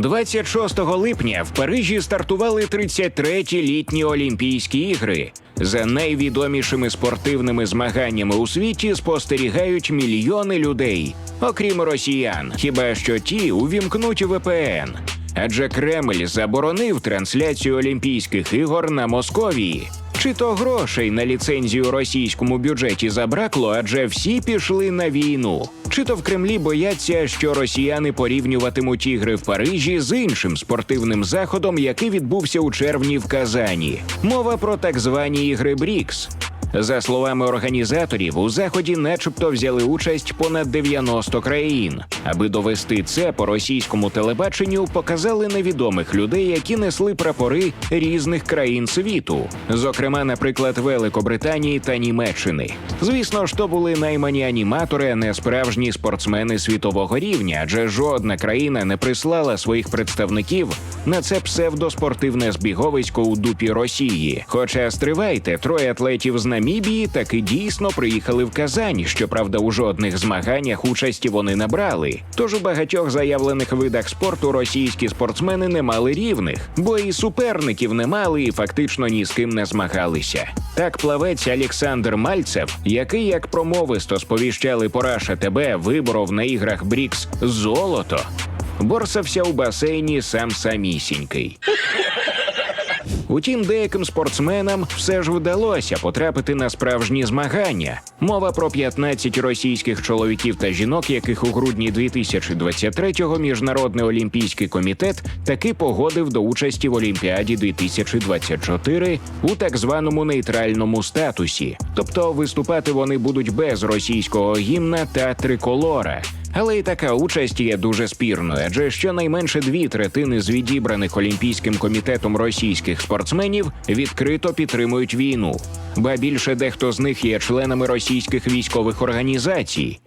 26 липня в Парижі стартували 33-ті літні Олімпійські ігри. За найвідомішими спортивними змаганнями у світі спостерігають мільйони людей, окрім росіян, хіба що ті увімкнуть VPN. Адже Кремль заборонив трансляцію Олімпійських ігор на Московії. Чи то грошей на ліцензію російському бюджеті забракло, адже всі пішли на війну. Чи то в Кремлі бояться, що росіяни порівнюватимуть ігри в Парижі з іншим спортивним заходом, який відбувся у червні в Казані. Мова про так звані ігри Брікс. За словами організаторів, у заході, начебто, взяли участь понад 90 країн. Аби довести це по російському телебаченню, показали невідомих людей, які несли прапори різних країн світу, зокрема, наприклад, Великобританії та Німеччини. Звісно ж, то були наймані аніматори, а не справжні спортсмени світового рівня, адже жодна країна не прислала своїх представників на це псевдоспортивне збіговисько у дупі Росії. Хоча стривайте, троє атлетів з Намібії таки дійсно приїхали в Казань. Щоправда, у жодних змаганнях участі вони не брали. Тож у багатьох заявлених видах спорту російські спортсмени не мали рівних, бо і суперників не мали, і фактично ні з ким не змагалися. Так плавець Олександр Мальцев, який як промовисто сповіщали по Раша ТБ, виборов на іграх Брікс золото, борсався у басейні сам самісінький. Утім, деяким спортсменам все ж вдалося потрапити на справжні змагання. Мова про 15 російських чоловіків та жінок, яких у грудні 2023-го міжнародний олімпійський комітет таки погодив до участі в Олімпіаді 2024 у так званому нейтральному статусі. Тобто виступати вони будуть без російського гімна та триколора. Але й така участь є дуже спірною, адже щонайменше дві третини з відібраних Олімпійським комітетом російських спортсменів відкрито підтримують війну, ба більше дехто з них є членами російських військових організацій,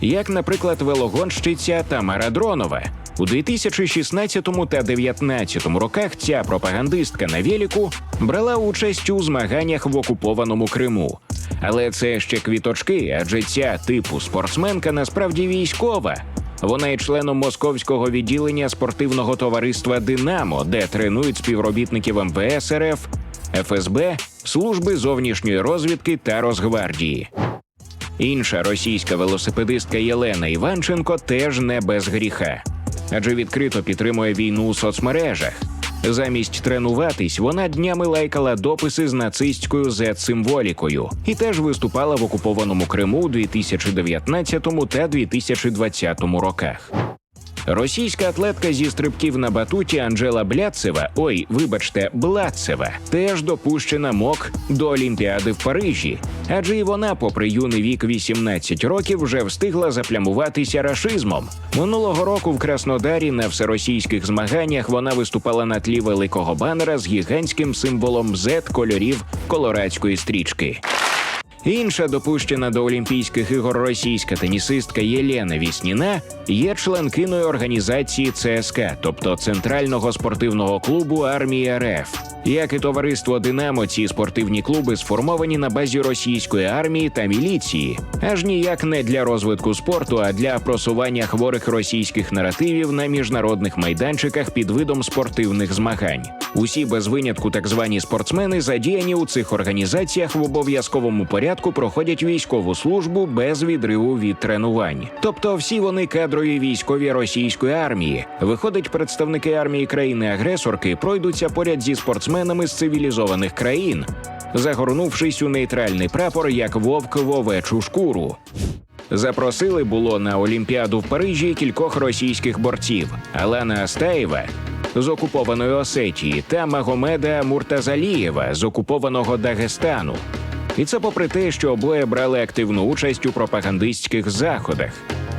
як, наприклад, велогонщиця Тамара Дронова. У 2016 та 2019 роках ця пропагандистка на веліку брала участь у змаганнях в окупованому Криму. Але це ще квіточки, адже ця типу спортсменка насправді військова. Вона є членом московського відділення спортивного товариства Динамо, де тренують співробітників МВС РФ, ФСБ, служби зовнішньої розвідки та Росгвардії. Інша російська велосипедистка Єлена Іванченко теж не без гріха, адже відкрито підтримує війну у соцмережах. Замість тренуватись, вона днями лайкала дописи з нацистською Z-символікою і теж виступала в окупованому Криму у 2019 та 2020 роках. Російська атлетка зі стрибків на батуті Анжела Бляцева, ой, вибачте, Блацева, теж допущена МОК до Олімпіади в Парижі, адже і вона, попри юний вік 18 років, вже встигла заплямуватися рашизмом. Минулого року в Краснодарі на всеросійських змаганнях вона виступала на тлі великого банера з гігантським символом Z кольорів колорадської стрічки. Інша допущена до Олімпійських ігор російська тенісистка Єлена Вісніна є членкиною організації ЦСК, тобто Центрального спортивного клубу армії РФ. Як і товариство Динамо, ці спортивні клуби сформовані на базі російської армії та міліції, аж ніяк не для розвитку спорту, а для просування хворих російських наративів на міжнародних майданчиках під видом спортивних змагань. Усі без винятку так звані спортсмени задіяні у цих організаціях в обов'язковому порядку проходять військову службу без відриву від тренувань. Тобто всі вони кадрові військові російської армії. Виходить, представники армії країни-агресорки пройдуться поряд зі спортсменами з цивілізованих країн, загорнувшись у нейтральний прапор як вовк в овечу шкуру. Запросили було на Олімпіаду в Парижі кількох російських борців Алана Астаєва з окупованої Осетії та Магомеда Муртазалієва з окупованого Дагестану. І це попри те, що обоє брали активну участь у пропагандистських заходах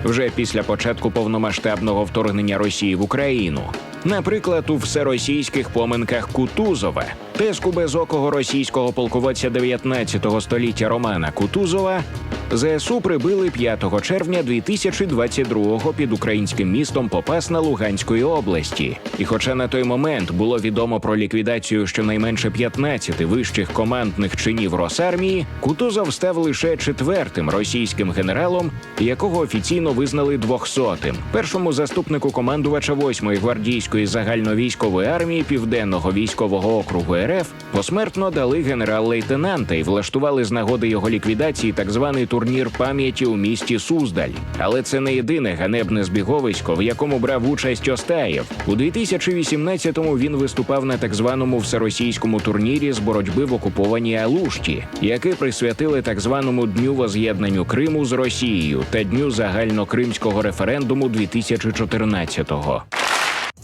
вже після початку повномасштабного вторгнення Росії в Україну. Наприклад, у всеросійських поминках Кутузова, тезку безокого російського полководця 19 століття Романа Кутузова. ЗСУ прибили 5 червня 2022-го під українським містом Попасна Луганської області. І хоча на той момент було відомо про ліквідацію щонайменше 15 вищих командних чинів Росармії, Кутузов став лише четвертим російським генералом, якого офіційно визнали 200-тим. Першому заступнику командувача 8-ї гвардійської загальновійськової армії Південного військового округу РФ посмертно дали генерал-лейтенанта і влаштували з нагоди його ліквідації так званий турнір пам'яті у місті Суздаль. Але це не єдине ганебне збіговисько, в якому брав участь Остаєв. У 2018-му він виступав на так званому всеросійському турнірі з боротьби в окупованій Алушті, який присвятили так званому дню воз'єднанню Криму з Росією та дню загальнокримського референдуму 2014-го.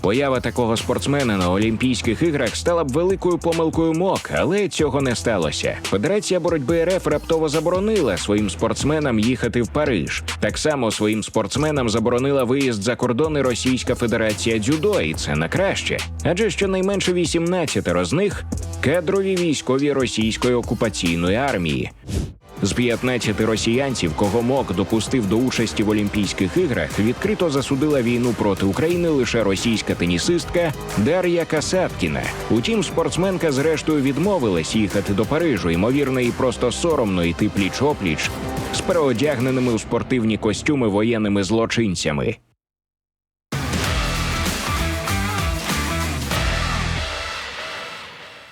Поява такого спортсмена на Олімпійських іграх стала б великою помилкою МОК, але цього не сталося. Федерація боротьби РФ раптово заборонила своїм спортсменам їхати в Париж. Так само своїм спортсменам заборонила виїзд за кордони Російська Федерація дзюдо, і це на краще. Адже щонайменше 18 з них кадрові військові російської окупаційної армії. З 15 росіянців, кого МОК допустив до участі в Олімпійських іграх, відкрито засудила війну проти України лише російська тенісистка Дар'я Касаткіна. Утім, спортсменка зрештою відмовилась їхати до Парижу. Ймовірно, і просто соромно йти пліч опліч з переодягненими у спортивні костюми воєнними злочинцями.